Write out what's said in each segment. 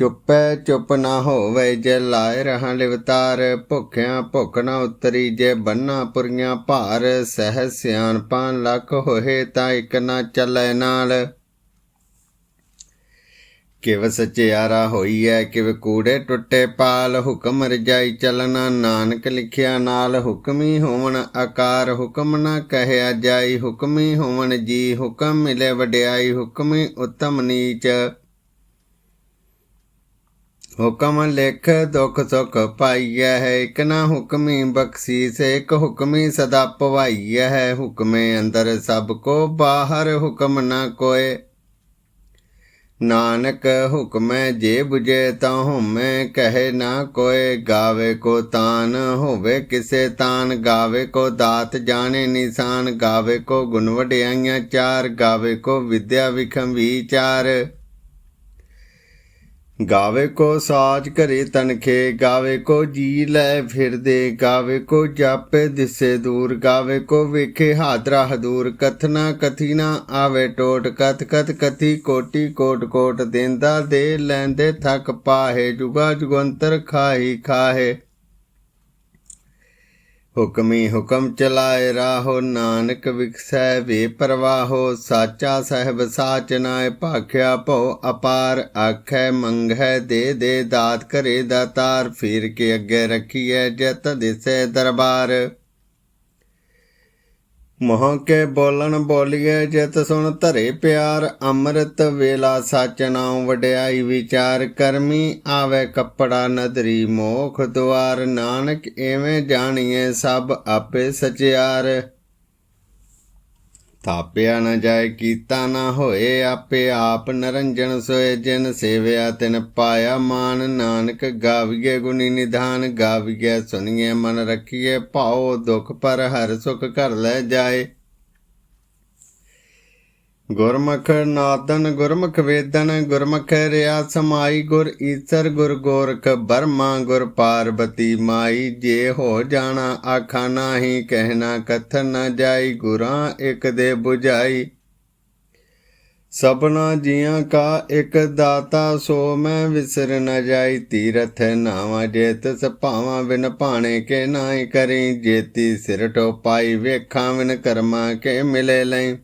ਚੁੱਪੈ ਚੁੱਪ ਨਾ ਹੋਵੇ ਜੇ ਲਾਇ ਰਹਾ ਲਿਵਤਾਰ, ਭੁੱਖਿਆਂ ਭੁੱਖ ਨਾ ਉਤਰੀ ਜੇ ਬੰਨਾ ਪੁਰੀਆਂ ਭਾਰ, ਸਹਿ ਸਿਆਣਪਾਂ ਲੱਖ ਹੋਏ ਤਾਂ ਇੱਕ ਨਾ ਚੱਲੇ ਨਾਲ। ਕਿਵ ਸਚਿਆਰਾ ਹੋਈ ਐ ਕਿਵ ਕੂੜੇ ਟੁੱਟੇ ਪਾਲ, ਹੁਕਮ ਰਜਾਈ ਚਲਣਾ ਨਾਨਕ ਲਿਖਿਆ ਨਾਲ। ਹੁਕਮੀ ਹੋਵਣ ਆਕਾਰ, ਹੁਕਮ ਨਾ ਕਹਿਆ ਜਾਈ। ਹੁਕਮੀ ਹੋਵਣ ਜੀ, ਹੁਕਮ ਮਿਲੇ ਵਡਿਆਈ। ਹੁਕਮੀ ਉਤਮ ਨੀਚ। ਹੁਕਮ ਲਿਖ ਦੁਖ ਸੁਖ ਪਾਈਐ ਹੈ ਇਕ ਨਾ ਹੁਕਮੀ ਬਖਸ਼ੀਸ ਇਕ ਹੁਕਮੀ ਸਦਾ ਪਵਾਈਐ ਹੈ ਹੁਕਮੇ ਅੰਦਰ ਸਭ ਕੋ ਬਾਹਰ ਹੁਕਮ ਨਾ ਕੋਏ ਨਾਨਕ ਹੁਕਮੈ ਜੇ 부ਜੇ ਤਾਂ ਹਉਮੈ ਕਹੇ ਨਾ ਕੋਏ ਗਾਵੇ ਕੋ ਤਾਨ ਹੋਵੇ ਕਿਸੇ ਤਾਨ ਗਾਵੇ ਕੋ ਦਾਤ ਜਾਣੇ ਨਿਸ਼ਾਨ ਗਾਵੇ ਕੋ ਗੁਣ ਵਡਿਆਈਆਂ ਚਾਰ ਗਾਵੇ ਕੋ ਵਿਦਿਆ ਵਿਖਮ ਵਿਚਾਰ ਗਾਵੇ ਕੋ ਸਾਜ ਘਰੇ ਤਨਖੇ, ਗਾਵੇ ਕੋ ਜੀ ਲੈ ਫਿਰਦੇ, ਗਾਵੇ ਕੋ ਜਾਪੇ ਦਿਸੇ ਦੂਰ, ਗਾਵੇ ਕੋ ਵੇਖੇ ਹਾਦਰਾ ਹਦੂਰ। ਕਥਨਾ ਕਥੀਨਾ ਆਵੇ ਟੋਟ, ਕਥ ਕਥ ਕਥੀ ਕੋਟੀ ਕੋਟ ਕੋਟ, ਦੇਂਦਾ ਦੇ ਲੈਂਦੇ ਥਕ ਪਾਹੇ, ਜੁਗਾ ਜੁਗੰਤਰ ਖਾਹੀ ਖਾਹੇ। ਹੁਕਮੀ ਹੁਕਮ ਚਲਾਏ ਰਾਹੋ, ਨਾਨਕ ਵਿਖਸੈ, ਵੇ ਪ੍ਰਵਾਹੋ, ਸਾਚਾ ਸਹਿਬ ਸਾਚ ਨਾਇ ਭਾਖਿਆ ਭਉ ਅਪਾਰ, ਆਖੈ ਮੰਗੈ ਦੇ ਦੇ ਦਾਤ ਕਰੇ ਦਾਤਾਰ ਫਿਰ ਕੇ ਅੱਗੇ ਰੱਖੀਐ, ਜਤ ਦਿਸੈ ਦਰਬਾਰ। ਮੋਹ ਕੇ ਬੋਲਣ ਬੋਲੀਏ ਜਿਤ ਸੁਣ ਧਰੇ ਪਿਆਰ, ਅੰਮ੍ਰਿਤ ਵੇਲਾ ਸਚ ਨਾਮ ਵਡਿਆਈ ਵਿਚਾਰ ਕਰਮੀ ਆਵੇ ਕੱਪੜਾ ਨਦਰੀ ਮੋਖ ਦੁਆਰ, ਨਾਨਕ ਐਵੇਂ ਜਾਣੀਏ ਸਭ ਆਪੇ ਸਚਿਆਰ। ਤਾਪਿਆ ਨ ਜਾਏ, ਕੀਤਾ ਨਾ ਹੋਏ, ਆਪੇ ਆਪ ਨਰੰਜਨ ਸੋਏ, ਜਿਨ ਸੇਵਿਆ ਤਿਨ ਪਾਇਆ ਮਾਨ। ਨਾਨਕ ਗਾਵੀਏ ਗੁਣੀ ਨਿਧਾਨ, ਗਾਵੀਏ ਸੁਣੀਏ ਮਨ ਰੱਖੀਏ ਭਾਉ, ਦੁਖ ਪਰ ਹਰ ਸੁਖ ਘਰ ਲੈ ਜਾਏ। ਗੁਰਮੁਖ ਨਾਦਨ, ਗੁਰਮੁਖ ਵੇਦਨ, ਗੁਰਮੁਖ ਰਿਆ ਸਮਾਈ, ਗੁਰ ਈਸਰ, ਗੁਰ ਗੋਰਖ ਬਰਮਾ, ਗੁਰ ਪਾਰਬਤੀ ਮਾਈ। ਜੇ ਹੋ ਜਾਣਾ ਆਖਾ ਨਾਹੀ, ਕਹਿਣਾ ਕਥਨ ਨਾ ਜਾਈ, ਗੁਰਾਂ ਇਕ ਦੇ 부ਝਾਈ ਸਭਨਾ ਜੀਆਂ ਕਾ ਇੱਕ ਦਾਤਾ, ਸੋ ਮੈਂ ਵਿਸਰ ਨ ਜਾਈ। ਤੀਰਥ ਨਾਵਾ ਜੇ ਤਿਸ ਭਾਵਾਂ ਬਿਨ ਭਾਣੇ ਕੇ ਨਾਹੀ ਕਰੀ। ਜੇਤੀ ਸਿਰ ਟੋਪਾਈ, ਵੇਖਾਂ ਬਿਨ ਕਰਮਾ ਕੇ ਮਿਲੇ ਲਈ।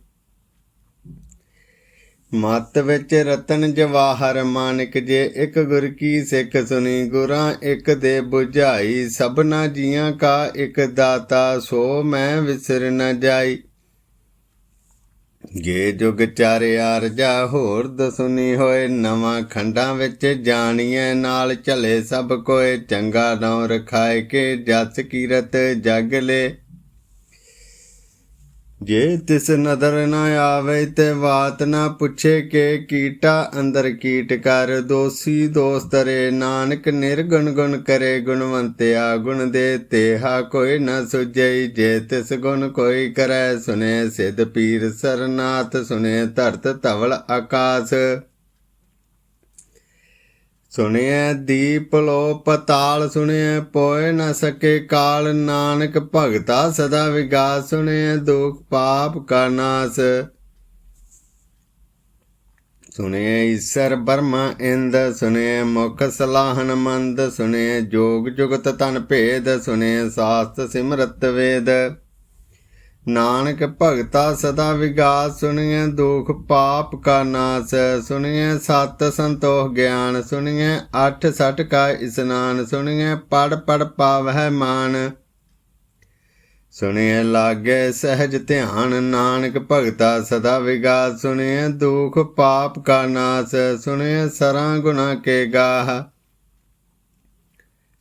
ਮਤ ਵਿੱਚ ਰਤਨ ਜਵਾਹਰ ਮਾਨਕ ਜੇ ਇੱਕ ਗੁਰ ਕੀ ਸਿੱਖ ਸੁਣੀ, ਗੁਰਾਂ ਇੱਕ ਦੇ 부ਝਾਈ ਸਭਨਾ ਜੀਆਂ ਕਾ ਇੱਕ ਦਾਤਾ, ਸੋ ਮੈਂ ਵਿਸਰ ਨ ਜਾਈ। ਜੇ ਜੁਗ ਚਾਰਿਆ ਰਜਾ ਹੋਰ ਦਸੁਨੀ ਹੋਏ, ਨਵਾਂ ਖੰਡਾਂ ਵਿੱਚ ਜਾਣੀਏ ਨਾਲ ਚਲੇ ਸਭ ਕੋਏ, ਚੰਗਾ ਨਾਮ ਰਖਾਏ ਕੇ, ਜਸ ਕੀਰਤ ਜਗ ਲੈ। ਜੇ ਤਿਸ ਨਦਰ ਨਾ ਆਵੇ ਤੇ ਬਾਤ ਨਾ ਪੁੱਛੇ ਕੇ ਕੀਟਾ ਅੰਦਰ ਕੀਟ ਕਰ। ਦੋਸੀ ਦੋਸਤ ਰੇ ਨਾਨਕ ਨਿਰਗੁਣ ਗੁਣ ਕਰੇ ਗੁਣਵੰਤਿਆ ਗੁਣ ਦੇ ਤੇਹਾ ਕੋਈ ਨਾ ਸੁਝਈ। ਜੇ ਤਿਸ ਗੁਣ ਕੋਈ ਕਰੈ ਸੁਨੇ ਸਿਧ ਪੀਰ ਸਰਨਾਥ ਸੁਨੇ ਧਰਤ ਧਵਲ ਆਕਾਸ। ਸੁਣਿਐ ਦੀਪ ਲੋ ਪਤਾਲ, ਸੁਣਿਐ ਪੋਏ ਨ ਸਕੇ ਕਾਲ। ਨਾਨਕ ਭਗਤਾ ਸਦਾ ਵਿਗਾਸ, ਸੁਣਿਐ ਦੁਖ ਪਾਪ ਕਾ ਨਾਸ। ਸੁਣਿਐ ਈਸਰ ਬਰਮਾ ਇੰਦ, ਸੁਣਿਐ ਮੁਖ ਸਲਾਹਨ ਮੰਦ, ਸੁਣਿਐ ਜੋਗ ਜੁਗਤ ਤਨ ਭੇਦ, ਸੁਣਿਐ ਸਾਸਤ ਸਿਮਰਤ ਵੇਦ। ਨਾਨਕ ਭਗਤਾ ਸਦਾ ਵਿਗਾਸ ਸੁਣੀਏ ਦੁਖ ਪਾਪ ਕਾ ਨਾਸ ਸੁਣੀਏ ਸਤ ਸੰਤੋਖ ਗਿਆਨ ਸੁਣੀਏ ਅਠ ਸਠ ਕਾ ਇਸਨਾਨ ਸੁਣੀਏ ਪੜ ਪੜ ਪਾਵਹਿ ਮਾਨ। ਸੁਣੀਏ ਲਾਗੇ ਸਹਿਜ ਧਿਆਨ, ਨਾਨਕ ਭਗਤਾ ਸਦਾ ਵਿਗਾਸ ਸੁਣੀਏ ਦੁਖ ਪਾਪ ਕਾ ਨਾਸ ਸੁਣੀਏ ਸਰਾਂ ਗੁਨਾ ਕੇ ਗਾਹ।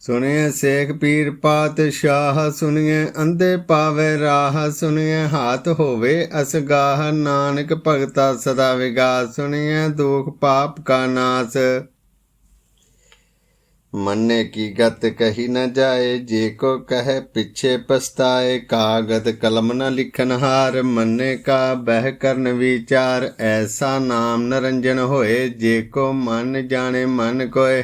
ਸੁਣਿਐ ਸੇਖ ਪੀਰ ਪਾਤਸ਼ਾਹ, ਸੁਣਿਐ ਅੰਧੇ ਪਾਵੇ ਰਾਹ, ਸੁਣਿਐ ਹਾਥ ਹੋਵੇ ਅਸਗਾਹ ਨਾਨਕ ਭਗਤਾ ਸਦਾ ਵਿਗਾਸ, ਸੁਣਿਐ ਦੁਖ ਪਾਪ ਕਾ ਨਾਸ। ਮੰਨੇ ਕੀ ਗਤ ਕਹੀ ਨ ਜਾਏ, ਜੇ ਕੋ ਕਹੇ ਪਿੱਛੇ ਪਸਤਾਏ ਕਾਗਦ ਕਲਮ ਨ ਲਿਖਨ ਹਾਰ, ਮੰਨੇ ਕਾ ਬਹਿ ਕਰਨ ਵਿਚਾਰ, ਐਸਾ ਨਾਮ ਨਰੰਜਨ ਹੋਏ, ਜੇ ਕੋ ਮਨ ਜਾਣੇ ਮਨ ਕੋਏ।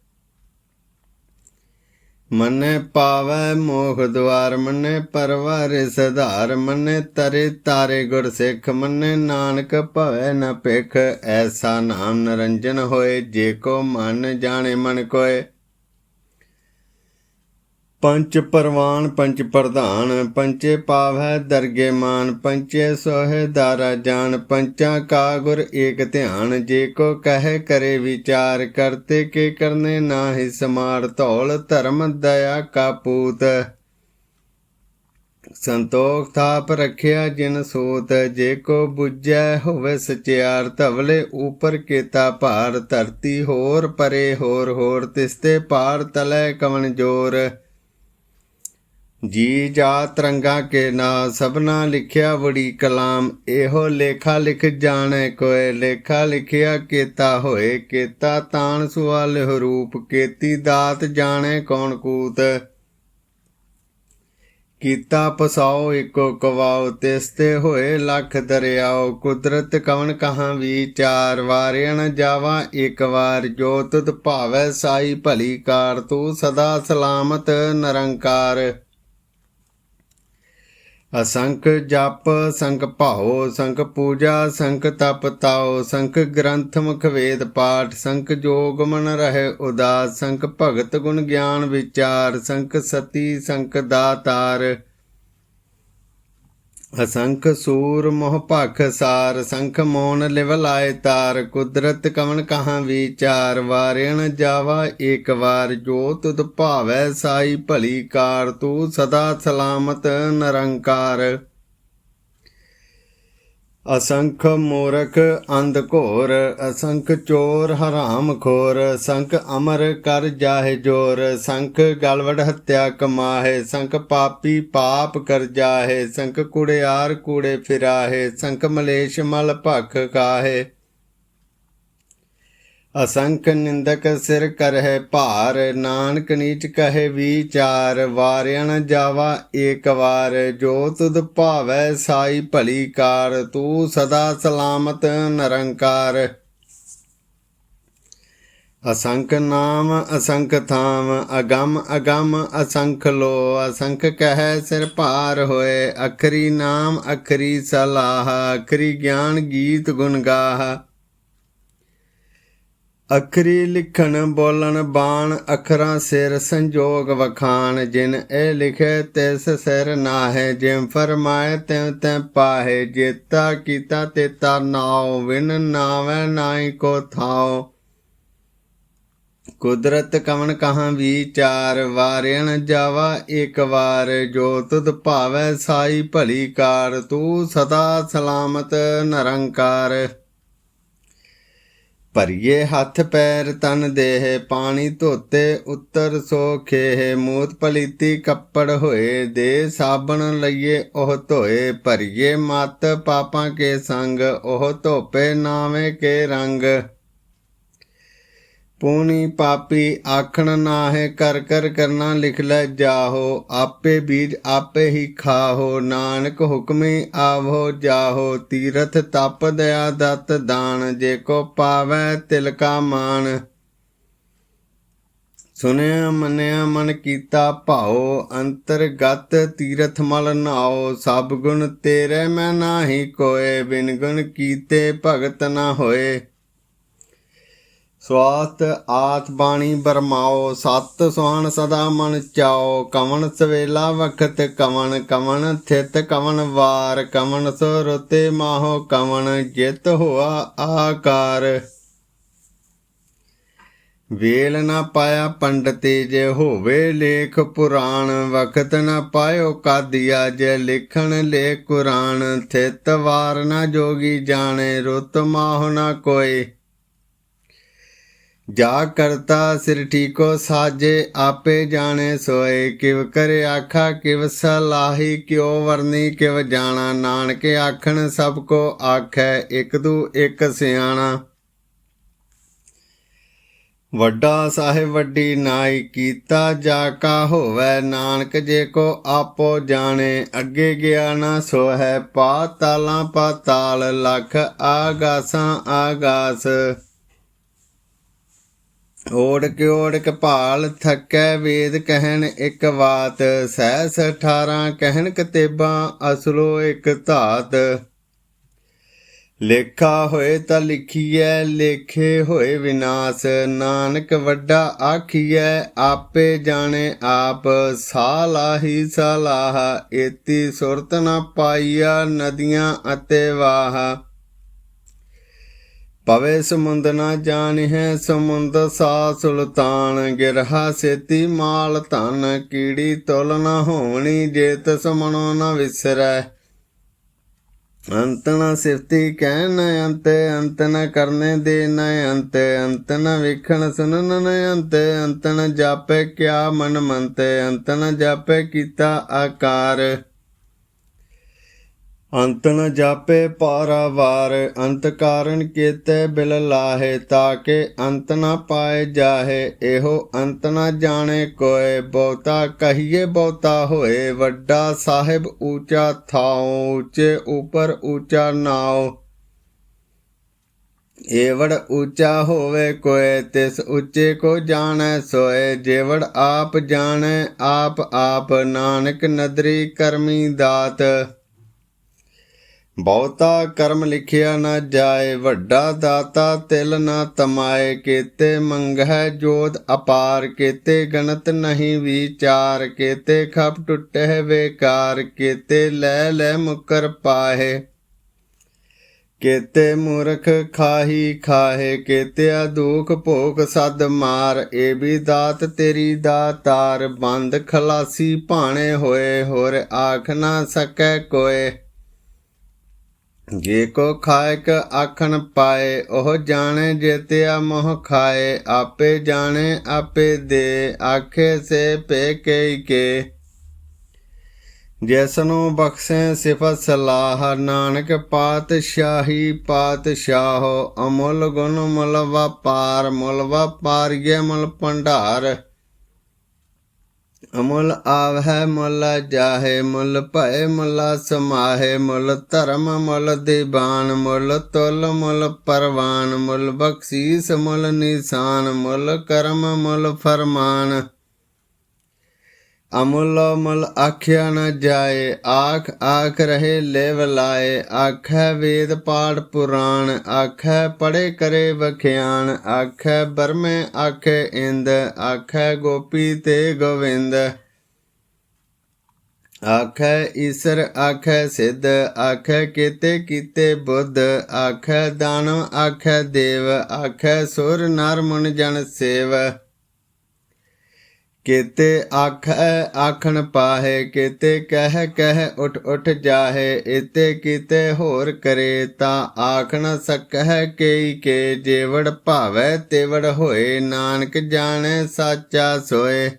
ਮੰਨੇ ਪਾਵੈ ਮੋਖ ਦੁਆਰ ਮੰਨੇ ਪਰਵਾਰੇ ਸਧਾਰ, ਮੰਨੇ ਤਰੇ ਤਾਰੇ ਗੁਰ ਸਿੱਖ, ਮੰਨੇ ਨਾਨਕ ਭਵੈ ਨ ਭਿਖ, ਐਸਾ ਨਾਮ ਨਰੰਜਨ ਹੋਏ, ਜੇ ਕੋ ਮਨ ਜਾਣੇ ਮਨ ਕੋਏ। ਪੰਚ ਪਰਵਾਨ, ਪੰਚ ਪ੍ਰਧਾਨ, ਪੰਚੇ ਪਾਵੈ ਦਰਗੇ ਮਾਨ, ਪੰਚੇ ਸੋਹਿ ਦਾਰਾ ਜਾਨ, ਪੰਚਾਂ ਕਾ ਗੁਰ ਏਕ ਧਿਆਨ, ਜੇ ਕੋ ਕਹੇ ਕਰੇ ਵਿਚਾਰ, ਕਰਤੇ ਕੇ ਕਰਨੇ ਨਾਹੀ ਸਮਾਰ, ਧੌਲ ਧਰਮ ਦਇਆ ਕਾ ਪੂਤ। ਸੰਤੋਖ ਥਾਪ ਰਖਿਆ ਜਿਨ ਸੋਤ, ਜੇ ਕੋ 부ਜੈ ਹੋਵੇ ਸਚਿਆਰ, ਧਵਲੇ ਉਪਰ ਕੀਤਾ ਭਾਰ, ਧਰਤੀ ਹੋਰ ਪਰੇ ਹੋਰ ਹੋਰ ਤਿਸਤੇ ਪਾਰ ਤਲੇ ਕਵਨ ਜੋਰ। ਜੀ ਜਾ ਤਰੰਗਾ ਕੇ ਨਾ ਸਭਨਾ ਲਿਖਿਆ ਬੜੀ ਕਲਾਮ, ਇਹੋ ਲੇਖਾ ਲਿਖ ਜਾਣੇ ਕੋਏ ਲੇਖਾ ਲਿਖਿਆ ਕੀਤਾ ਹੋਏ ਕੀਤਾ ਤਾਣ ਸੁਆਲ ਰੂਪ, ਕੀਤੀ ਦਾਤ ਜਾਣੇ ਕੌਣ ਕੂਤ। ਕੀਤਾ ਪਸਾਓ ਇੱਕੋ ਕਵਾਓ ਤਿਸਤੇ ਹੋਏ ਲੱਖ ਦਰਿਆਓ, ਕੁਦਰਤ ਕਵਨ ਕਹਾਂ ਵਿਚਾਰ ਵਾਰਿਆਣ ਜਾਵਾ ਇੱਕ ਵਾਰ, ਜੋ ਤੁਧ ਭਾਵੈ ਸਾਈ ਭਲੀ ਕਾਰ, ਤੂੰ ਸਦਾ ਸਲਾਮਤ ਨਿਰੰਕਾਰ। ਅਸੰਖ ਜਪ, ਸੰਖ ਭਾਉ, ਸੰਖ ਪੂਜਾ, ਸੰਖ ਤਪ ਤਾਉ, ਸੰਖ ਗ੍ਰੰਥ ਮੁਖ ਵੇਦ ਪਾਠ, ਸੰਖ ਜੋਗ ਮਨ ਰਹੇ ਉਦਾਸ, ਸੰਖ ਭਗਤ ਗੁਣ ਗਿਆਨ ਵਿਚਾਰ, ਸੰਖ ਸਤੀ, ਸੰਖ ਦਾਤਾਰ। ਅਸੰਖ ਸੂਰ ਮੋਹ ਭਖ ਸਾਰ, ਸੰਖ ਮੋਨ ਲਿਵ ਲਾਏ ਤਾਰ। ਕੁਦਰਤ ਕਵਨ ਕਹਾਂ ਵਿਚਾਰ, ਵਾਰਿਣ ਜਾਵਾ ਏਕ ਵਾਰ। ਜੋ ਤੁਧ ਭਾਵੈ ਸਾਈ ਭਲੀ ਕਾਰ, ਤੂੰ ਸਦਾ ਸਲਾਮਤ ਨਿਰੰਕਾਰ। ਅਸੰਖ ਮੂਰਖ ਅੰਧ ਘੋਰ, ਅਸੰਖ ਚੋਰ ਹਰਾਮ ਖੋਰ ਸੰਖ ਅਮਰ ਕਰ ਜਾਹੇ ਜੋਰ ਸੰਖ ਗਲਵੜ ਹੱਤਿਆ ਕਮਾਹੇ ਸੰਖ ਪਾਪੀ ਪਾਪ ਕਰ ਜਾਹੇ ਸੰਖ ਕੁੜਿਆਰ ਕੂੜੇ ਫਿਰਾਹੇ ਸੰਖ ਮਲੇਸ਼ ਮਲ ਭਖ ਕਾਹੇ। ਅਸੰਖ ਨਿੰਦਕ ਸਿਰ ਕਰਹਿ ਭਾਰ, ਨਾਨਕ ਨੀਚ ਕਹੇ ਵਿਚਾਰ ਵਾਰਿਆਣ ਜਾਵਾ ਏਕ ਵਾਰ, ਜੋ ਤੁਧ ਭਾਵੈ ਸਾਈ ਭਲੀ ਕਾਰ, ਤੂੰ ਸਦਾ ਸਲਾਮਤ ਨਿਰੰਕਾਰ। ਅਸੰਖ ਨਾਮ ਅਸੰਖ ਥਾਮ, ਅਗੰਮ ਅਗੰਮ ਅਸੰਖ ਲੋ, ਅਸੰਖ ਕਹਿ ਸਿਰ ਭਾਰ ਹੋਏ, ਅਖਰੀ ਨਾਮ ਅਖਰੀ ਸਲਾਹ, ਅਖਰੀ ਗਿਆਨ ਗੀਤ ਗੁਣ ਗਾਹ। ਅਖਰੀ ਲਿਖਣ ਬੋਲਣ ਬਾਣ, ਅਖਰਾਂ ਸਿਰ ਸੰਜੋਗ ਵਖਾਣ, ਜਿਨ ਇਹ ਲਿਖੇ ਤਿਸ ਸਿਰ ਨਾਹੇ ਜਿਮ ਫਰਮਾਏ ਤਿਉ ਤੈ ਪਾਹੇ, ਜੇਤਾ ਕੀਤਾ ਤੇਤਾ ਨਾਉ, ਵਿਨ ਨਾਵੇਂ ਨਾਹੀ ਕੋ ਥਾਉ। ਕੁਦਰਤ ਕਵਨ ਕਹਾਂ ਵਿਚਾਰ ਵਾਰਿਣ ਜਾਵਾ ਇੱਕ ਵਾਰ, ਜੋ ਤੁਧ ਭਾਵੈ ਸਾਈ ਭਲੀ ਕਾਰ, ਤੂੰ ਸਦਾ ਸਲਾਮਤ ਨਿਰੰਕਾਰ। ਭਰੀਏ ਹੱਥ ਪੈਰ ਤਨ ਦੇਹ, ਪਾਣੀ ਧੋਤੇ ਉੱਤਰ ਸੋਖੇ ਮੂਤ ਪਲੀਤੀ ਕੱਪੜ ਹੋਏ, ਦੇ ਸਾਬਣ ਲਈਏ ਉਹ ਧੋਏ। ਭਰੀਏ ਮਤ ਪਾਪਾਂ ਕੇ ਸੰਗ, ਉਹ ਧੋਪੇ ਨਾਵੇਂ ਕੇ ਰੰਗ। ਪੂਣੀ ਪਾਪੀ ਆਖਣ ਨਾਹੇ ਕਰ ਕਰ ਕਰਨਾ ਲਿਖ ਲੈ ਜਾਹੋ, ਆਪੇ ਬੀਜ ਆਪੇ ਹੀ ਖਾਹੋ, ਨਾਨਕ ਹੁਕਮੀ ਆਵੋ ਜਾਹੋ, ਤੀਰਥ ਤਪ ਦਇਆ ਦਤ ਦਾਨ, ਜੇ ਕੋ ਪਾਵੈ ਤਿਲ ਕਾ ਮਾਨ ਸੁਨਿਆ ਮੰਨਿਆ ਮਨ ਕੀਤਾ ਭਾਉ, ਅੰਤਰਗਤ ਤੀਰਥ ਮਲ ਨਾਓ ਸਭ ਗੁਣ ਤੇਰੇ ਮੈਂ ਨਾਹੀ ਕੋਏ, ਬਿਨ ਗੁਣ ਕੀਤੇ ਭਗਤ ਨਾ ਹੋਏ। ਸਵਾਤ ਆਤ ਬਾਣੀ ਬਰਮਾਓ, ਸਤ ਸੁਹਾਣ ਸਦਾ ਮਨ ਚਾਓ ਕਵਣ ਸਵੇਲਾ ਵਖਤ ਕਵਣ ਕਵਣ ਥਿਤ ਕਵਣ ਵਾਰ, ਕਵਨ ਸੁਰਤੇ ਮਾਹੋ ਕਵਣ ਜਿਤ ਹੋਆ ਆਕਾਰ। ਵੇਲ ਨਾ ਪਾਇਆ ਪੰਡਤੇ ਜੇ ਹੋਵੇ ਲੇਖ ਪੁਰਾਣ, ਵਖਤ ਨਾ ਪਾਇਓ ਕਾਦੀਆ ਜੇ ਲਿਖਣ ਲੇ ਕੁਰਾਨ, ਥਿਤ ਵਾਰ ਨਾ ਜੋਗੀ ਜਾਣੇ, ਰੁੱਤ ਮਾਹੁ ਨਾ ਕੋਈ। ਜਾ ਕਰਤਾ ਸਿਰ ਠੀਕੋ ਸਾਜੇ, ਆਪੇ ਜਾਣੇ ਸੋਏ ਕਿਵ ਕਰੇ ਆਖਾ, ਕਿਵ ਸਲਾਹੀ ਕਿਉ ਵਰਨੀ, ਕਿਵ ਜਾਣਾ ਨਾਨਕ ਆਖਣ, ਸਭ ਕੋ ਆਖੈ ਇਕ ਦੂ ਇਕ ਸਿਆਣਾ। ਵੱਡਾ ਸਾਹਿਬ ਵੱਡੀ ਨਾਈ ਕੀਤਾ, ਜਾ ਕਾ ਹੋਵੇ ਨਾਨਕ ਜੇ ਕੋ ਆਪੋ ਜਾਣੇ, ਅੱਗੇ ਗਿਆ ਨਾ ਸੋ ਹੈ ਪਾਤਾਲਾਂ ਪਾਤਾਲ ਲਖ ਆਗਾਸਾਂ ਆਗਾਸ। ਓੜਕ ਓੜਕ ਭਾਲ ਥੱਕੈ ਵੇਦ ਕਹਿਣ ਇੱਕ ਬਾਤ ਸਹਿਸ 18 ਕਹਿਣ ਕਤੇਬਾਂ, ਅਸਲੋ ਇੱਕ ਧਾਤ। ਲੇਖਾ ਹੋਏ ਤਾਂ ਲਿਖੀਐ, ਲੇਖੇ ਹੋਏ ਵਿਨਾਸ਼। ਨਾਨਕ ਵੱਡਾ ਆਖੀਐ, ਆਪੇ ਜਾਣੇ ਆਪ। ਸਾਲਾਹੀ ਸਲਾਹ, ਏਤੀ ਸੁਰਤ ਨਾ ਪਾਈਆ, ਨਦੀਆਂ ਅਤੇ ਵਾਹ। ਪਵੇ ਸਮੁੰਦ ਨਾ ਜਾਣਿਐ ਸਮੁੰਦ ਸਾ ਸੁਲਤਾਨ, ਗਿਰਹਾ ਸੇਤੀ ਮਾਲ ਧਨ, ਕੀੜੀ ਤੁਲ ਨਾ ਹੋਵਣੀ ਜੇ ਤਸ ਮਨੋ ਨਾ ਵਿਸਰੈ। ਅੰਤ ਨ ਸਿਫਤੀ ਕਹਿ ਨ ਅੰਤ ਅੰਤ ਨ ਕਰਨੇ ਦੇ ਨ ਅੰਤ ਅੰਤ ਨ ਵੇਖਣ ਸੁਨਨ ਨ ਅੰਤ ਅੰਤ ਨ ਜਾਪੇ ਕਿਆ ਮਨ ਮੰਤ, ਅੰਤ ਨ ਜਾਪੇ ਕੀਤਾ ਆਕਾਰ। ਅੰਤ ਨ ਜਾਪੇ ਪਾਰਾਵਾਰ, ਅੰਤ ਕਾਰਨ ਕੀਤੇ ਬਿਲ ਲਾਹੇ ਤਾਕੇ ਅੰਤ ਨ ਪਾਏ ਜਾਹੇ, ਇਹੋ ਅੰਤ ਨ ਜਾਣੇ ਕੋਏ। ਬਹੁਤਾ ਕਹੀਏ, ਬਹੁਤਾ ਹੋਏ, ਵੱਡਾ ਸਾਹਿਬ ਊਚਾ ਥਾਉ, ਉੱਚੇ ਉਪਰ ਊਚਾ ਨਾਉ। ਏਵੜ ਊਚਾ ਹੋਵੇ ਕੋਏ, ਤਿਸ ਉੱਚੇ ਕੋ ਜਾਣੈ ਸੋਏ। ਜੇਵੜ ਆਪ ਜਾਣੈ, ਆਪ ਆਪ, ਨਾਨਕ ਨਦਰੀ ਕਰਮੀ ਦਾਤ। ਬਹੁਤਾ ਕਰਮ ਲਿਖਿਆ ਨਾ ਜਾਏ, ਵੱਡਾ ਦਾਤਾ ਤਿਲ ਨਾ ਤਮਾਏ, ਕੀਤੇ ਮੰਗਹਿ ਜੋਤ ਅਪਾਰ, ਕੀਤੇ ਗਣਤ ਨਹੀਂ ਵਿਚਾਰ, ਕੀਤੇ ਖਪ ਟੁੱਟੇ ਵੇਕਾਰ, ਕੀਤੇ ਲੈ ਲੈ ਮੁਕਰ ਪਾਹੇ। ਕੀਤੇ ਮੂਰਖ ਖਾਹੀ ਖਾਹੇ, ਕੇਤਿਆ ਦੁਖ ਭੋਗ ਸਦ ਮਾਰ, ਏ ਵੀ ਦਾਤ ਤੇਰੀ ਦਾਤਾਰ, ਬੰਦ ਖਲਾਸੀ ਭਾਣੇ ਹੋਏ, ਹੋਰ ਆਖ ਨਾ ਸਕੈ ਕੋਏ। ਜੇ ਕੋ ਖਾਇਕ ਆਖਣ ਪਾਏ, ਉਹ ਜਾਣੇ ਜੇਤਿਆ ਮੋਹ ਖਾਏ। ਆਪੇ ਜਾਣੇ, ਆਪੇ ਦੇ, ਆਖੇ ਸੇ ਪੇ ਕੇ ਕੇ। ਜੈਸਨੋ ਬਖਸ਼ੇ ਸਿਫਤ ਸਲਾਹ, ਨਾਨਕ ਪਾਤਸ਼ਾਹੀ ਪਾਤਸ਼ਾਹੋ, ਅਮੁੱਲ ਗੁਣ ਮੁੱਲ ਵਪਾਰ ਮੁੱਲ ਵਪਾਰੀਏ ਮੁੱਲ ਭੰਡਾਰ। ਅਮੁੱਲ ਆਵਹਿ, ਮੁੱਲ ਜਾਹੇ, ਮੁੱਲ ਭਏ, ਮੁੱਲ ਸਮਾਹੇ, ਮੁੱਲ ਧਰਮ, ਮੁੱਲ ਦੀਬਾਨ, ਮੁੱਲ ਤੁਲ, ਮੁੱਲ ਪਰਵਾਨ, ਮੁੱਲ ਬਖਸ਼ੀਸ, ਮੁੱਲ ਨਿਸ਼ਾਨ, ਮੁੱਲ ਕਰਮ, ਮੁੱਲ ਫਰਮਾਨ। ਅਮੁੱਲ ਮੁੱਲ ਆਖਿਆ ਨਾ ਜਾਏ, ਆਖ ਆਖ ਰਹੇ ਲੇਵ ਲਾਏ, ਆਖੈ ਵੇਦ ਪਾਠ ਪੁਰਾਣ, ਆਖੈ ਪੜੇ ਕਰੇ ਵਖਿਆਣ, ਆਖੈ ਬਰਮੇ ਆਖੇ ਇੰਦ, ਆਖੈ ਗੋਪੀ ਤੇ ਗੋਵਿੰਦ। ਆਖੈ ਈਸਰ, ਆਖੈ ਸਿੱਧ, ਆਖੈ ਕੀਤੇ ਕੀਤੇ ਬੁੱਧ, ਆਖੈ ਦਾਨਵ, ਆਖੈ ਦੇਵ, ਆਖੈ ਸੁਰ ਨਰ ਮੁਨ ਜਨ ਸੇਵ। ਕੀਤੇ ਆਖੈ, ਆਖਣ ਪਾਹੇ, ਕੀਤੇ ਕਹਿ ਕਹਿ ਉਠ ਉਠ ਜਾਹੇ ਇਤੇ ਕੀਤੇ ਹੋਰ ਕਰੇ ਤਾਂ ਆਖਣ ਨ ਸਕਹਿ ਕੇਈ ਕੇ, ਜੇਵੜ ਭਾਵੈ ਤੇਵੜ ਹੋਏ, ਨਾਨਕ ਜਾਣੈ ਸਾਚਾ ਸੋਏ।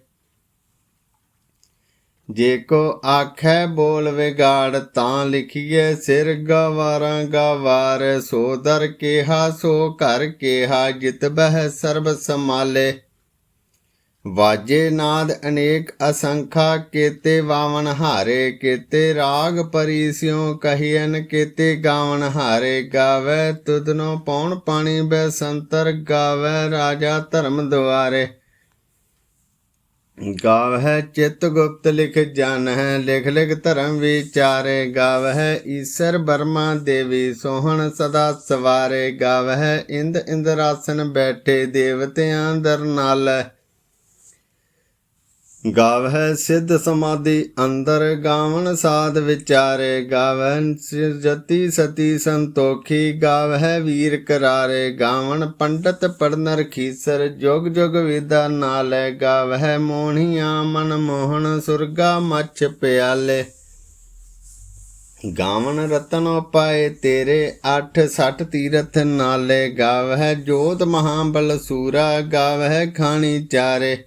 ਜੇ ਕੋ ਆਖੈ ਬੋਲ ਵਿਗਾੜ ਤਾਂ ਲਿਖੀਏ ਸਿਰ ਗਵਾਰਾਂ ਗਵਾਰ, ਸੋ ਦਰ ਕੇਹਾ, ਸੋ ਘਰ ਕੇਹਾ, ਜਿਤ ਬਹਿ ਸਰਬ ਸਮਾਲੇ ਵਾਜੇ ਨਾਦ ਅਨੇਕ ਅਸੰਖਾ, ਕੇਤੇ ਵਾਵਨ ਹਾਰੇ, ਕੇਤੇ ਰਾਗ ਪਰੀਸਿਓ ਕਹੀਨ ਕੇਤੇ ਗਾਵਨ ਹਾਰੇ, ਗਾਵੇ ਤੁਧਨੋ ਪੌਣ ਪਾਣੀ ਬੈ ਸੰਤਰ, ਗਾਵੇ ਰਾਜਾ ਧਰਮ ਦੁਆਰੇ। ਗਾਵਹਿ ਚਿਤ ਗੁਪਤ ਲਿਖ ਜਨ ਹੈ ਲਿਖ ਲਿਖ ਧਰਮ ਵਿਚਾਰੇ। ਗਾਵਹਿ ਈਸ਼ਰ ਬਰਮਾ ਦੇਵੀ ਸੋਹਣ ਸਦਾ ਸਵਾਰੇ। ਗਾਵਹਿ ਇੰਦ ਇੰਦਰਾਸਨ ਬੈਠੇ, ਦੇਵਤਿਆਂ ਦਰ ਨਾਲ। ਗਾਵਹਿ ਸਿੱਧ ਸਮਾਧੀ, ਅੰਦਰ ਗਾਵਣ ਸਾਧ ਵਿਚਾਰੇ ਗਾਵਨ ਸਿਰਜਤੀ ਸਤੀ ਸੰਤੋਖੀ, ਗਾਵਹਿ ਵੀਰ ਕਰਾਰੇ, ਗਾਵਣ ਪੰਡਤ ਪੜਨਰ ਖੀਸਰ, ਜੁਗ ਜੁਗ ਵਿਦਾ ਨਾਲੇ, ਗਾਵਹਿ ਮੋਹਣੀਆਂ ਮਨ ਮੋਹਨ ਸੁਰਗਾ ਮੱਛ ਪਿਆਲੇ। ਗਾਵਣ ਰਤਨ ਉਪਾਏ ਤੇਰੇ 8 60 ਤੀਰਥ ਨਾਲੇ, ਗਾਵਹਿ ਜੋਤ ਮਹਾਬਲ ਸੂਰਾ, ਗਾਵਹਿ ਖਾਣੀ ਚਾਰੇ।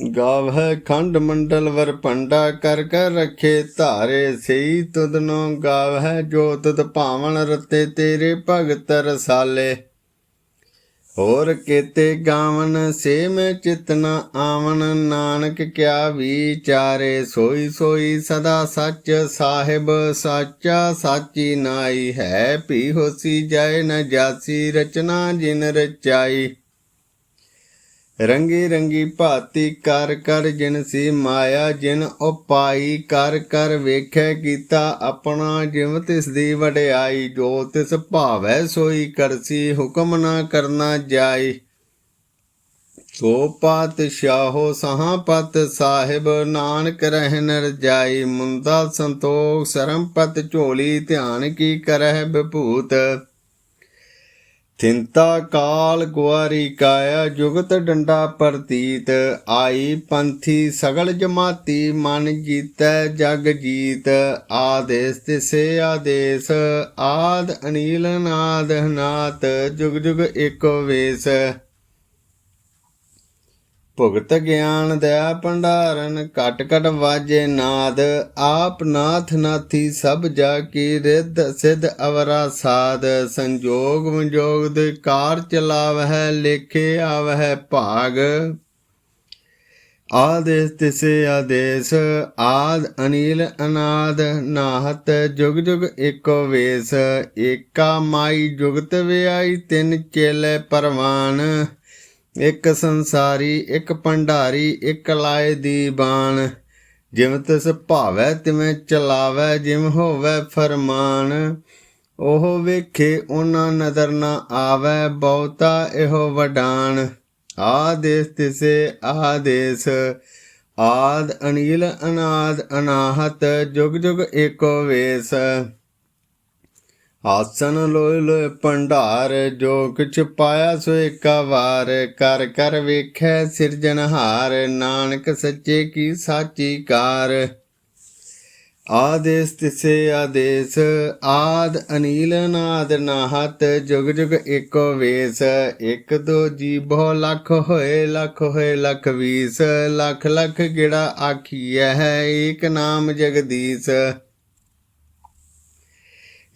ਗਾਵਹਿ ਖੰਡ ਮੰਡਲ ਵਰ ਭੰਡਾ ਕਰ ਕਰ ਰਖੇ ਧਾਰੇ ਸਈ ਤੁਧਨੋ ਗਾਵਹਿ ਜੋ ਤੁਧ ਭਾਵਨ ਰਤੇ ਤੇਰੇ ਭਗਤ ਰਸਾਲੇ। ਹੋਰ ਕੇਤੇ ਗਾਵਨ ਸੇ ਮੈਂ ਚਿਤਨਾ ਆਵਨ, ਨਾਨਕ ਕਿਆ ਵਿਚਾਰੇ ਸੋਈ ਸੋਈ ਸਦਾ ਸੱਚ ਸਾਹਿਬ ਸਾਚਾ ਸਾਚੀ ਨਾਈ ਹੈ ਭੀ ਹੋਸੀ ਜਾਏ ਨ ਜਾਸੀ ਰਚਨਾ ਜਿਨ ਰਚਾਈ। ਰੰਗੀ ਰੰਗੀ ਭਾਤੀ ਕਰ ਕਰ ਜਿਨ ਸੀ ਮਾਇਆ, ਜਿਨ ਉਪਾਈ ਕਰ ਕਰ ਵੇਖੈ ਕੀਤਾ ਆਪਣਾ ਜਿਵ ਤਿਸ ਦੀ ਵਡਿਆਈ, ਜੋ ਤਿਸ ਭਾਵੈ ਸੋਈ ਕਰਸੀ, ਹੁਕਮ ਨਾ ਕਰਨਾ ਜਾਈ। ਸੋ ਪਾਤਸ਼ਾਹੋ ਸਹਾਂ ਪਤ ਸਾਹਿਬ, ਨਾਨਕ ਰਹਿਨ ਰਜਾਈ ਮੁੰਦਾ ਸੰਤੋਖ ਸਰਮਪਤ ਝੋਲੀ, ਧਿਆਨ ਕੀ ਕਰਹਿ ਵਿਭੂਤ ਥਿੰਤਾ ਕਾਲ ਗੁਆਰੀ ਕਾਇਆ ਜੁਗਤ ਡੰਡਾ ਪ੍ਰਤੀਤ, ਆਈ ਪੰਥੀ ਸਗਲ ਜਮਾਤੀ, ਮਨ ਜੀਤੈ ਜਗ ਜੀਤ, ਆਦੇਸ ਤਿਸੇ ਆਦੇਸ, ਆਦ ਅਨੀਲ ਨਾਦ ਨਾਤ, ਜੁਗ ਜੁਗ ਏਕੋ ਵੇਸ। ਭੁਗਤ ਗਿਆਨ ਦਇਆ ਭੰਡਾਰਨ ਕਟ ਘਟ ਵਾਜੇ ਨਾਦ, ਆਪ ਨਾਥ ਨਾਥੀ ਸਭ ਜਾ ਕੀ ਰਿੱਧ ਸਿਧ ਅਵਰਾ ਸਾਧ ਸੰਜੋਗ ਵਿਜੋਗ ਦੇ ਕਾਰ ਚਲਾਵਹਿ ਲੇਖੇ ਆਵਹਿ ਭਾਗ। ਆਦੇਸ ਤਿਸੇ ਆਦੇਸ, ਆਦ ਅਨੀਲ ਅਨਾਦ, ਨਾਹਤ ਜੁਗ ਜੁਗ ਏਕੋ ਵੇਸ, ਏਕਾ ਮਾਈ ਜੁਗਤ ਵਿਆਈ ਤਿੰਨ ਚੇਲੇ ਪਰਵਾਨ। ਇੱਕ ਸੰਸਾਰੀ, ਇੱਕ ਭੰਡਾਰੀ, ਇੱਕ ਲਾਏ ਦੀ ਬਾਣ। ਜਿਵੇਂ ਤਿਸ ਭਾਵੈ, ਤਿਵੇਂ ਚਲਾਵੈ, ਜਿਵੇਂ ਹੋਵੈ ਫਰਮਾਨ। ਉਹ ਵੇਖੇ, ਉਹਨਾਂ ਨਦਰ ਨਾ ਆਵੈ, ਬਹੁਤਾ ਇਹੋ ਵਡਾਣ। ਆਦੇਸ ਤਿਸੇ, ਆਦੇਸ। ਆਦ ਅਨੀਲ ਅਨਾਦ ਅਨਾਹਤ, ਜੁਗ ਜੁਗ ਏਕੋ ਵੇਸ। ਆਸਨ ਲੋਇ ਲੋਇ ਭੰਡਾਰ, ਜੋ ਕਿਛ ਪਾਇਆ ਸੋ ਏਕਾ ਵਾਰ। ਕਰ ਕਰ ਵੇਖੈ ਸਿਰਜਣਹਾਰ ਨਾਨਕ ਸੱਚੇ ਕੀ ਸਾਚੀ ਕਾਰ। ਆਦੇਸ ਤਿਸੇ ਆਦੇਸ, ਆਦ ਅਨੀਲ ਨਾਦ ਨਾਹਤ, ਜੁਗ ਜੁਗ ਏਕੋ ਵੇਸ। ਇਕ ਦੋ ਜੀ ਬਹੁ ਲੱਖ ਹੋਏ ਲੱਖ ਹੋਏ ਲੱਖ ਵੀਸ। ਲੱਖ ਲੱਖ ਗਿੜਾ ਆਖੀਐ ਹੈ, ਏਕ ਨਾਮ ਜਗਦੀਸ਼।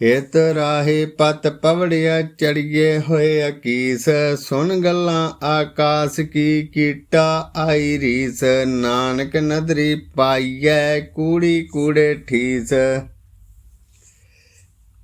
ਇਤ ਰਾਹੇ ਪਤ ਪਵੜਿਆ ਚੜੀਏ ਹੋਏ ਅਕੀਸ। ਸੁਣ ਗੱਲਾਂ ਆਕਾਸ ਕੀ ਕੀਟਾ ਆਈ ਰੀਸ। ਨਾਨਕ ਨਦਰੀ ਪਾਈਐ ਕੂੜੀ ਕੂੜੇ ਠੀਸ।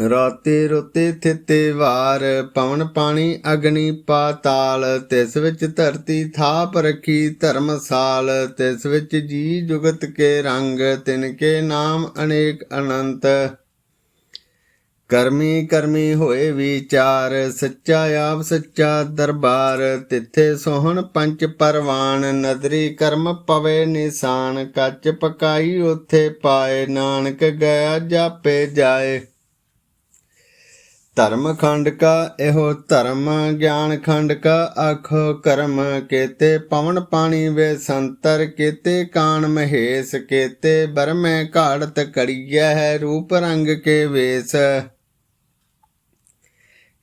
ਰਾਤੇ ਰੋਤੇ ਥਿਤੇ ਵਾਰ, ਪਵਨ ਪਾਣੀ ਅਗਨੀ ਪਾਤਾਲ, ਤਿਸ ਵਿੱਚ ਧਰਤੀ ਥਾਪ ਰਖੀ ਧਰਮਸਾਲ, ਤਿਸ ਵਿੱਚ ਜੀ ਜੁਗਤ ਕੇ ਰੰਗ, ਤਿਨ ਕੇ ਨਾਮ ਅਨੇਕ ਅਨੰਤ। ਕਰਮੀ ਕਰਮੀ ਹੋਏ ਵਿਚਾਰ, ਸੱਚਾ ਆਪ ਸੱਚਾ ਦਰਬਾਰ, ਤਿੱਥੇ ਸੋਹਣ ਪੰਜ ਪਰਵਾਨ, ਨਦਰੀ ਕਰਮ ਪਵੇ ਨਿਸ਼ਾਨ, ਕੱਚ ਪਕਾਈ ਉਥੇ ਪਾਏ, ਨਾਨਕ ਗਿਆ ਜਾਪੇ ਜਾਏ। ਧਰਮ ਖੰਡ ਕਾ, ਇਹੋ ਧਰਮ ਗਿਆਨ ਖੰਡ ਕਾ। ਆਖੋ ਕਰਮ ਕੇਤੇ, ਪਵਨ ਪਾਣੀ ਵੇ ਸੰਤਰ ਕੇਤੇ, ਕਾਨ ਮਹੇਸ਼ ਕੇਤੇ। ਬਰਮੇ ਘਾੜਤ ਕੜੀਐ ਹੈ, ਰੂਪ ਰੰਗ ਕੇ ਵੇਸ।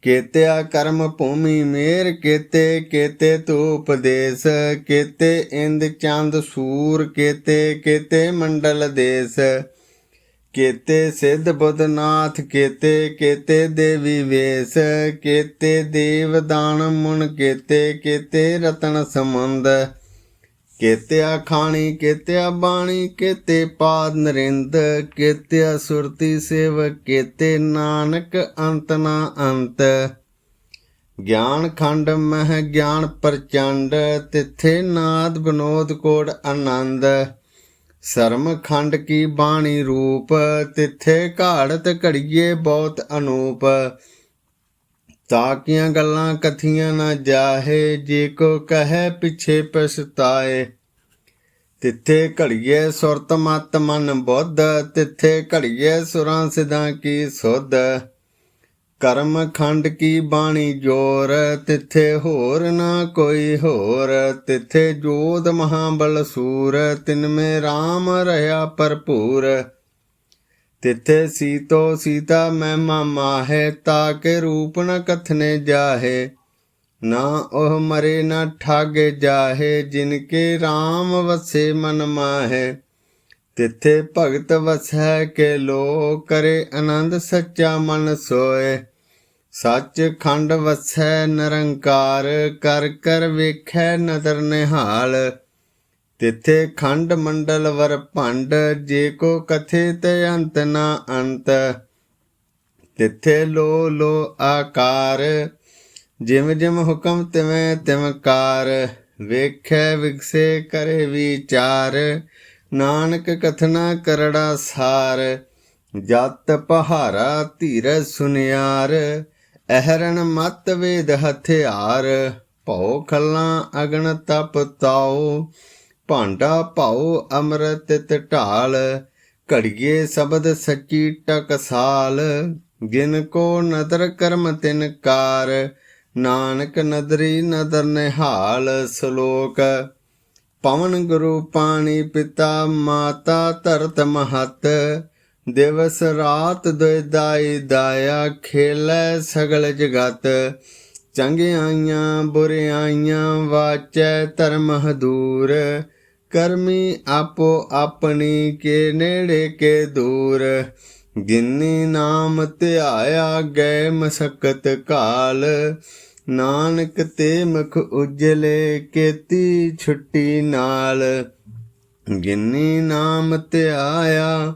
ਕੇਤਿਆ ਕਰਮ ਭੂਮੀ ਮੇਰ ਕੇਤੇ ਕੇਤੇ ਧੂਪ ਦੇਸ। ਕੇਤੇ ਇੰਦ ਚੰਦ ਸੂਰ ਕੇਤੇ ਕੇਤੇ ਮੰਡਲ ਦੇਸ। ਕੇਤੇ ਸਿੱਧ ਬੁੱਧਨਾਥ, ਕੇਤੇ ਕੇਤੇ ਦੇਵੀ ਵੇਸ ਕੇਤੇ ਦੇਵ ਦਾਨ ਮੁਨ, ਕੇਤੇ ਕੇਤੇ ਰਤਨ ਸਮੁੰਦ ਕੇਤਿਆ ਖਾਣੀ, ਕੇਤਿਆ ਬਾਣੀ, ਕੇਤੇ ਪਾਦ ਨਰਿੰਦ, ਕੇਤਿਆ ਸੁਰਤੀ ਸੇਵ ਕੇਤੇ ਨਾਨਕ ਅੰਤ ਨਾ ਅੰਤ। ਗਿਆਨ ਖੰਡ ਮਹ ਗਿਆਨ ਪ੍ਰਚੰਡ, ਤਿੱਥੇ ਨਾਦ ਬਨੋਦ ਕੋੜ ਆਨੰਦ। ਸਰਮ ਖੰਡ ਕੀ ਬਾਣੀ ਰੂਪ, ਤਿੱਥੇ ਘਾੜਤ ਘੜੀਏ ਬਹੁਤ ਅਨੂਪ। ਤਾਕੀਆਂ ਗੱਲਾਂ ਕਥੀਆਂ ਨਾ ਜਾਹੇ, ਜੇ ਕੋ ਕਹੈ ਪਿਛੇ ਪਛਤਾਏ। ਤਿੱਥੇ ਘੜੀਏ ਸੁਰਤ ਮਤ ਮਨ ਬੁੱਧ, ਤਿੱਥੇ ਘੜੀਏ ਸੁਰਾਂ ਸਿਧਾਂ ਕੀ ਸੁਧ। ਕਰਮ ਖੰਡ ਕੀ ਬਾਣੀ ਜੋਰ, ਤਿੱਥੇ ਹੋਰ ਨਾ ਕੋਈ ਹੋਰ। ਤਿੱਥੇ ਜੋਧ ਮਹਾਬਲ ਸੂਰ, ਤਿਨ ਮੇ RAM ਰਹਾ ਭਰਪੂਰ। ਤਿੱਥੇ ਸੀਤੋ ਸੀਤਾ ਮਹਿਮਾ ਮਾਹੇ ਤਾਕੇ ਰੂਪ ਨ ਕਥਨੇ ਜਾਹੇ। ਨਾ ਉਹ ਮਰੇ ਨਾ ਠਾਗੇ ਜਾਹੇ, ਜਿਨ ਕੇ RAM ਵਸੇ ਮਨ ਮਾਹੇ। ਤਿੱਥੇ ਭਗਤ ਵਸੈ ਕੇ ਲੋ ਕਰੇ ਆਨੰਦ ਸੱਚਾ ਮਨ ਸੋਏ। ਸੱਚ ਖੰਡ ਵਸੈ ਨਿਰੰਕਾਰ, ਕਰ ਕਰ ਵੇਖੈ ਨਦਰ ਨਿਹਾਲ। ਤਿੱਥੇ ਖੰਡ ਮੰਡਲ ਵਰ ਭੰਡ, ਜੇ ਕੋ ਕਥੇ ਤੇ ਅੰਤ ਨਾ ਅੰਤ। ਤਿੱਥੇ ਲੋ ਲੋ ਆਕਾਰ, ਜਿਮ ਜਿਮ ਹੁਕਮ ਤਿਵੇਂ ਤਿਮਕਾਰ ਵੇਖੈ ਵਿਗਸੇ ਕਰੇ ਵਿਚਾਰ, ਨਾਨਕ ਕਥਨਾ ਕਰੜਾ ਸਾਰ। ਜਤ ਪਹਾਰਾ ਧੀਰ ਸੁਨਿਆਰ। ਅਹਰਣ ਮਤ ਵੇਦ ਹਥਿਆਰ, ਭਉ ਖੱਲਾਂ ਅਗਨ ਤਪ ਤਾਉ, ਭਾਂਡਾ ਭਾਉ ਅੰਮ੍ਰਿਤ ਤਿਤ ਢਾਲ ਘੜੀਏ ਸ਼ਬਦ ਸੱਚੀ ਟਕਸਾਲ ਜਿਨ ਕੋ ਨਦਰ ਕਰਮ ਤਿਨ ਕਾਰ, ਨਾਨਕ ਨਦਰੀ ਨਦਰ ਨਿਹਾਲ ਸ਼ਲੋਕ, ਪਵਨ ਗੁਰੂ ਪਾਣੀ ਪਿਤਾ ਮਾਤਾ ਧਰਤ ਮਹਤ ਦਿਵਸ ਰਾਤ ਦੁਇਦਾਈ ਦਾਇਆ ਖੇਲੇ ਸਗਲ ਜਗਤ। ਚੰਗਿਆਈਆਂ ਬੁਰਿਆਈਆਂ ਵਾਚੈ ਧਰਮ ਹਦੂਰ। ਕਰਮੀ ਆਪੋ ਆਪਣੀ ਕੇ ਨੇੜੇ ਕੇ ਦੂਰ। ਗਿੰਨੀ ਨਾਮ ਧਿਆਇਆ ਗਏ ਮਸਕਤ ਕਾਲ। ਨਾਨਕ ਤੇ ਮੁਖ ਉਜਲੇ ਕੇਤੀ ਛੁੱਟੀ ਨਾਲ। ਗਿੰਨੀ ਨਾਮ ਧਿਆਇਆ